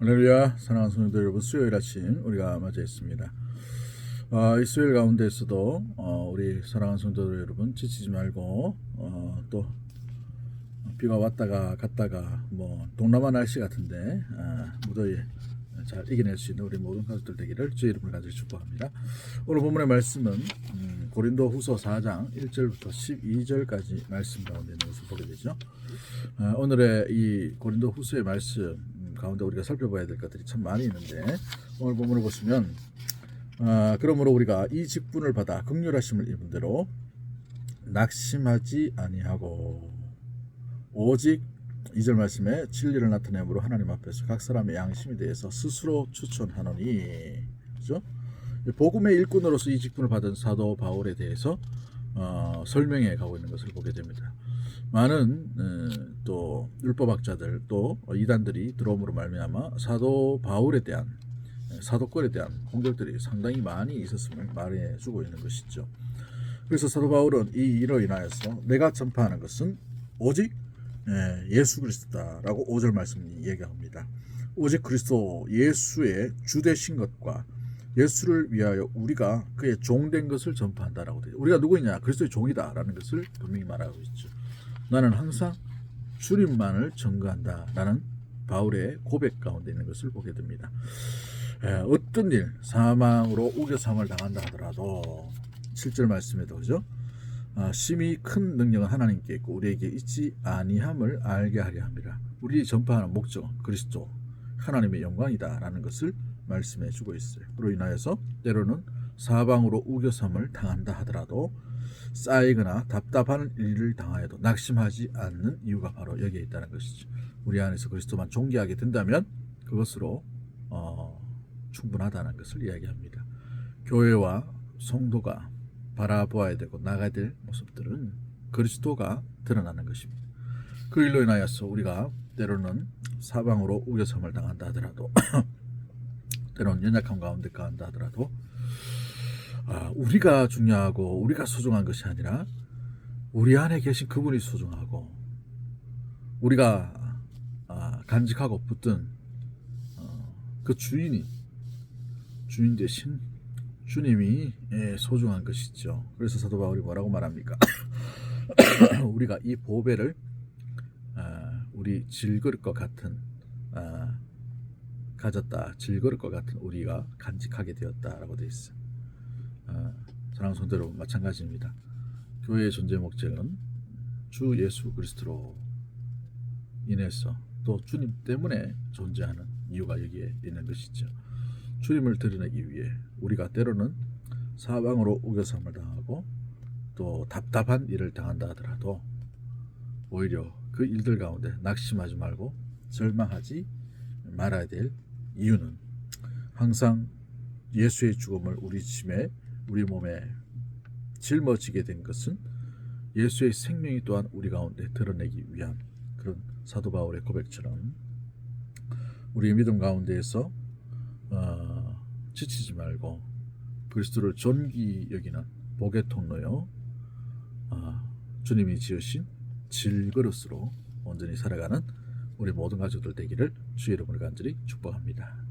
할렐루야. 사랑하는 성도들 여러분 수요일 아침 우리가 맞이했습니다. 아, 이 수요일 가운데에서도 어, 우리 사랑하는 성도들 여러분 지치지 말고 어, 또 비가 왔다가 갔다가 뭐 동남아 날씨 같은데 아, 무더위 잘 이겨낼 수 있는 우리 모든 가족들 되기를 주의 이름을 가지고 축복합니다. 오늘 본문의 말씀은 음, 고린도 후서 4장 1절부터 12절까지 말씀 가운데 있는 것을 보게 되죠. 아, 오늘의 이 고린도 후서의 말씀 음, 가운데 우리가 살펴봐야 될 것들이 참 많이 있는데 오늘 본문을 보시면 아, 그러므로 우리가 이 직분을 받아 극률하심을 입은 대로 낙심하지 아니하고 오직 이절 말씀에 진리를 나타내므로 하나님 앞에서 각 사람의 양심에 대해서 스스로 추천하노니 그죠? 복음의 일꾼으로서 이 직분을 받은 사도 바울에 대해서 어, 설명해 가고 있는 것을 보게 됩니다. 많은 어, 또 율법학자들 또 이단들이 들어옴으로 말미암아 사도 바울에 대한 사도권에 대한 공격들이 상당히 많이 있었음을 말해주고 있는 것이죠. 그래서 사도 바울은 이 일로 인하여서 내가 전파하는 것은 오직 예, 예수 그리스도다라고 5절 말씀이 얘기합니다. 오직 그리스도 예수의 주되신 것과 예수를 위하여 우리가 그의 종된 것을 전파한다라고 되죠. 우리가 누구냐? 그리스도의 종이다라는 것을 분명히 말하고 있죠. 나는 항상 주님만을 증거한다라는 바울의 고백 가운데 있는 것을 보게 됩니다. 에, 어떤 일 사망으로 우겨삼을 당한다 하더라도 7절 말씀에도 그죠? 아, 심히 큰 능력은 하나님께 있고 우리에게 있지 아니함을 알게 하려 함이라. 우리 전파하는 목적 그리스도 하나님의 영광이다라는 것을 말씀해 주고 있어요. 그로 인하여서 때로는 사방으로 우겨삼을 당한다 하더라도 쌓이거나 답답한 일을 당하여도 낙심하지 않는 이유가 바로 여기에 있다는 것이죠. 우리 안에서 그리스도만 존귀하게 된다면 그것으로 어, 충분하다는 것을 이야기합니다. 교회와 성도가 바라보아야 되고 나가야 될 모습들은 그리스도가 드러나는 것입니다. 그 일로 인하여서 우리가 때로는 사방으로 우겨섬을 당한다 하더라도 때로는 연약함 가운데 간다 하더라도 아, 우리가 중요하고 우리가 소중한 것이 아니라 우리 안에 계신 그분이 소중하고 우리가 아, 간직하고 붙든 어, 그 주인이 주인 대신 주님이 예, 소중한 것이죠. 그래서 사도 바울이 뭐라고 말합니까? 우리가 이 보배를 아, 우리 질그릇 것 같은 아, 가졌다 질그릇 것 같은 우리가 간직하게 되었다라고 되어 있어. 아, 사랑하는 성도 여러분 마찬가지입니다. 교회의 존재 목적은 주 예수 그리스도로 인해서 또 주님 때문에 존재하는 이유가 여기에 있는 것이죠. 주님을 드러내기 위해 우리가 때로는 사방으로 우겨섬을 당하고 또 답답한 일을 당한다 하더라도 오히려 그 일들 가운데 낙심하지 말고 절망하지 말아야 될 이유는 항상 예수의 죽음을 우리 짐에 우리 몸에 짊어지게 된 것은 예수의 생명이 또한 우리 가운데 드러내기 위한 그런 사도 바울의 고백처럼 우리의 믿음 가운데에서 어, 지치지 말고 그리스도를 존귀 여기는 복의 통로요 어, 주님이 지으신 질그릇으로 온전히 살아가는 우리 모든 가족들 되기를 주의 이름으로 간절히 축복합니다.